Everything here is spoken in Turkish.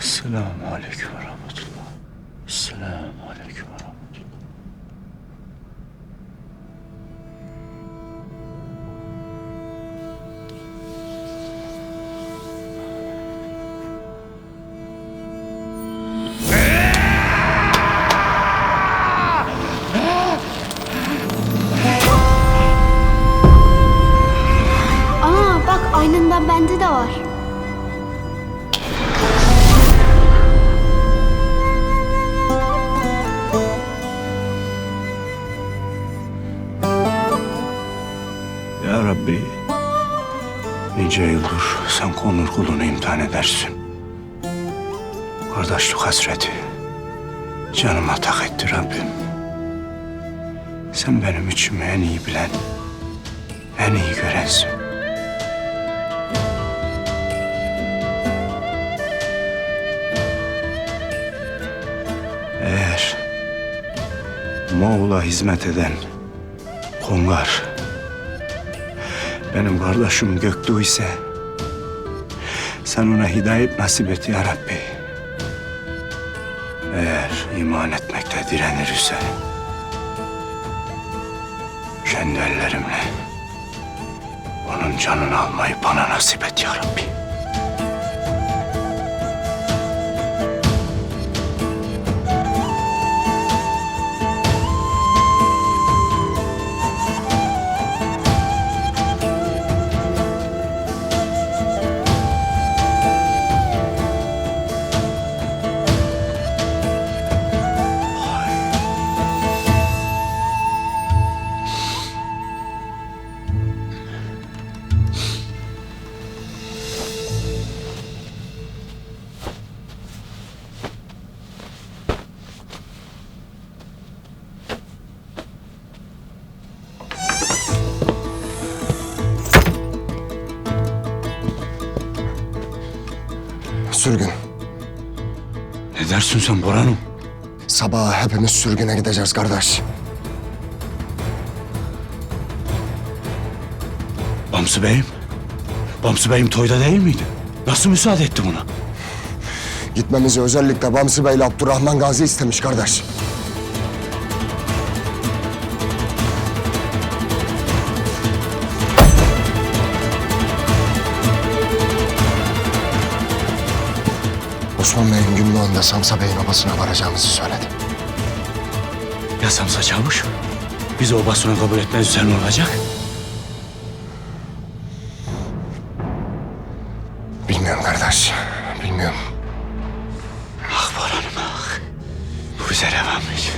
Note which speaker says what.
Speaker 1: Selamun aleyküm ve rahmetullah. Selamun aleyküm ve rahmetullah.
Speaker 2: Aa bak aynından bende de var.
Speaker 1: Nice yıldır sen konur kulunu imtihan edersin. Kardeşlik hasreti canıma tak etti Rabbim. Sen benim içimi en iyi bilen, en iyi görensin. Eğer Moğol'a hizmet eden Kongar benim kardeşim Göktuğ ise sen ona hidayet nasip et ya Rabbi. Eğer iman etmekte direnir ise kendi ellerimle onun canını almayı bana nasip et ya Rabbi.
Speaker 3: Sürgün.
Speaker 1: Ne dersin sen Boran'ım?
Speaker 3: Sabaha hepimiz sürgüne gideceğiz kardeş.
Speaker 1: Bamsı Bey'im? Bamsı Bey'im toyda değil miydi? Nasıl müsaade etti buna?
Speaker 3: Gitmemizi özellikle Bamsı Bey ile Abdurrahman Gazi istemiş kardeş. Osman Bey'in günlü anda Samsa Bey'in obasına varacağımızı söyledi.
Speaker 1: Ya Samsa Çavuş? Bizi obasına kabul etmez üzerine olacak.
Speaker 3: Bilmiyorum kardeş, bilmiyorum. Ah Baran'ım ah. Bu bize revanmış.